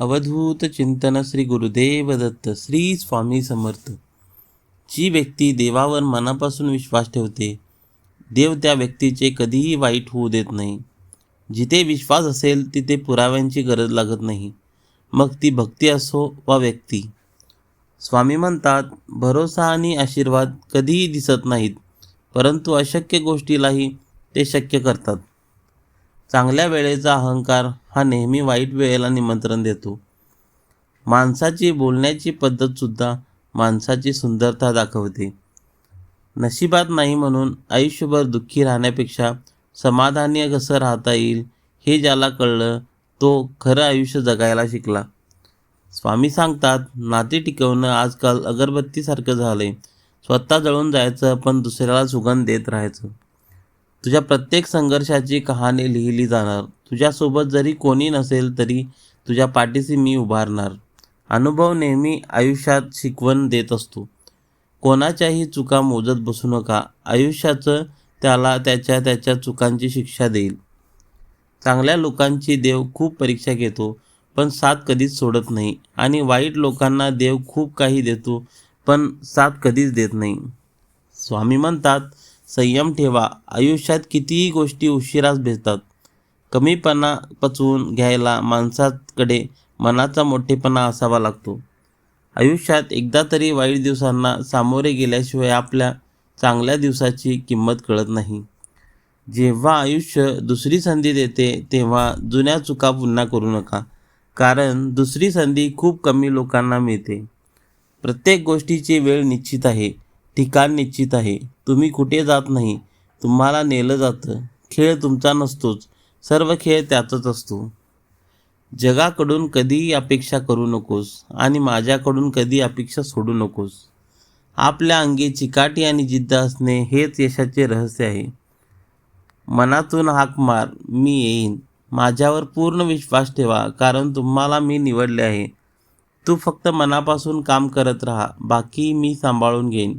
अवधूत चिंतन श्री गुरुदेव दत्त श्री स्वामी समर्थ. जी व्यक्ती देवावर मनापासून विश्वास ठेवते देव त्या व्यक्तीचे कधीही वाईट होऊ देत नाही. जिथे विश्वास असेल तिथे पुराव्यांची गरज लागत नाही. मग ती भक्ती असो वा व्यक्ती. स्वामी म्हणतात भरोसा आणि आशीर्वाद कधीही दिसत नाहीत परंतु अशक्य गोष्टीलाही ते शक्य करतात. चांगल्या वेळेचा अहंकार हा नेहमी वाईट वेळेला निमंत्रण देतो. माणसाची बोलण्याची पद्धतसुद्धा माणसाची सुंदरता दाखवते. नशिबात नाही म्हणून आयुष्यभर दुःखी राहण्यापेक्षा समाधानी कसं राहता येईल हे ज्याला कळलं तो खरं आयुष्य जगायला शिकला. स्वामी सांगतात नाते टिकवणं आजकाल अगरबत्तीसारखं झालं आहे स्वतः जळून जायचं पण दुसऱ्याला सुगंध देत राहायचं. तुझ्या प्रत्येक संघर्षाची कहाणी लिहिली जाणार. तुझ्यासोबत जरी कोणी नसेल तरी तुझ्या पाठीशी मी उभारणार. अनुभव नेहमी आयुष्यात शिकवण देत असतो. कोणाच्याही चुका मोजत बसू नका. आयुष्याचं त्याला त्याच्या त्याच्या चुकांची शिक्षा देईल. चांगल्या लोकांची देव खूप परीक्षा घेतो पण साथ कधीच सोडत नाही. आणि वाईट लोकांना देव खूप काही देतो पण साथ कधीच देत नाही. स्वामी म्हणतात संयम ठेवा. आयुष्यात कितीही गोष्टी उशिराच भेटतात. कमीपणा पचवून घ्यायला माणसाकडे मनाचा मोठेपणा असावा लागतो. आयुष्यात एकदा तरी वाईट दिवसांना सामोरे गेल्याशिवाय आपल्या चांगल्या दिवसाची किंमत कळत नाही. जेव्हा आयुष्य दुसरी संधी देते तेव्हा जुन्या चुका पुन्हा करू नका. कारण दुसरी संधी खूप कमी लोकांना मिळते. प्रत्येक गोष्टीची वेळ निश्चित आहे. ठिकाण निश्चित आहे. तुम्ही कुठे जात नाही तुम्हाला नेलं जातं खेळ तुमचा नसतोच सर्व खेळ त्याचाच असतो. जगाकडून कधीही अपेक्षा करू नकोस आणि माझ्याकडून कधी अपेक्षा सोडू नकोस. आपल्या अंगी चिकाटी आणि जिद्द असणे हेच यशाचे रहस्य आहे. मनातून हाक मार मी येईन. माझ्यावर पूर्ण विश्वास ठेवा कारण तुम्हाला मी निवडले आहे. तू फक्त मनापासून काम करत राहा बाकी मी सांभाळून घेईन.